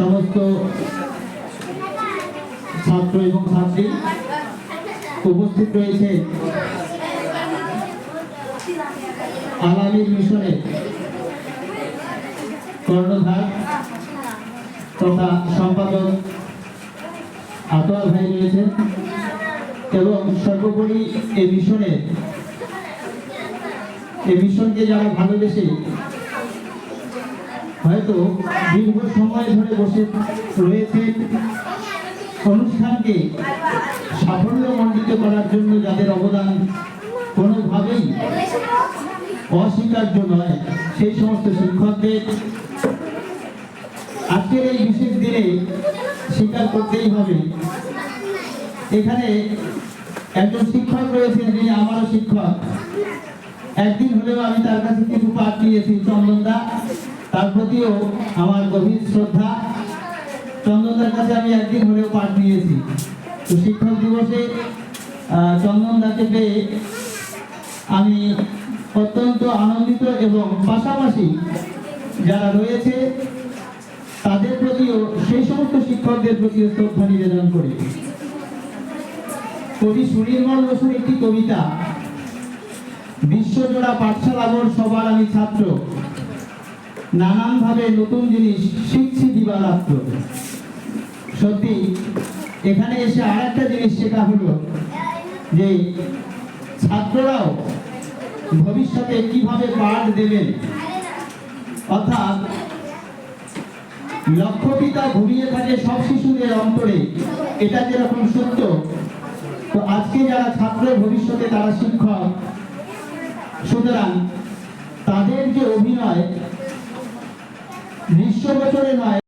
সমস্ত ছাত্র এবং ছাত্রী উপস্থিত রয়েছে। আলামী মিশনের কর্ণধার তথা সম্পাদক আতোয়ার ভাই রয়েছেন এবং সর্বোপরি এই মিশনে এই মিশনকে যারা ভালোবেসে হয়তো দীর্ঘ সময় ধরে বসে রয়েছেন অনুষ্ঠানকে সাফল্য সাফল্যমণ্ডিত করার জন্য যাদের অবদান কোনোভাবেই অস্বীকার্য নয়, সেই সমস্ত শিক্ষকদের আজকের এই বিশেষ দিনে স্বীকার করতেই হবে। এখানে একজন শিক্ষক রয়েছেন, যিনি আমারও শিক্ষক। একদিন হলেও আমি তার কাছে কিছু পাঠ নিয়েছি চন্দনদা তার প্রতিও আমার গভীর শ্রদ্ধা। চন্দনদার কাছে আমি একদিন হলেও পাঠ নিয়েছি তো শিক্ষক দিবসে চন্দনদাকে পেয়ে আমি অত্যন্ত আনন্দিত এবং পাশাপাশি যারা রয়েছে, তাদের প্রতিও, সেই সমস্ত শিক্ষকদের প্রতিও শ্রদ্ধা নিবেদন করি। কবি সুনীলমল বসুর একটি কবিতা, বিশ্বজোড়া পাঠশালা সবার আমি ছাত্র। নানানভাবে নতুন জিনিস শিখছি দিবারাত্র সত্যি, এখানে এসে আর একটা জিনিস শেখা হলো যে ছাত্ররাও ভবিষ্যতে কীভাবে পাঠ দেবেন। অর্থাৎ লক্ষ্যপিতা ঘুরিয়ে থাকে সব শিশুদের অন্তরে, এটা যেরকম সত্য, তো আজকে যারা ছাত্র ভবিষ্যতে তারা শিক্ষক, সুতরাং তাদের যে অভিনয় গ্রীষ্ম বছরে নয়।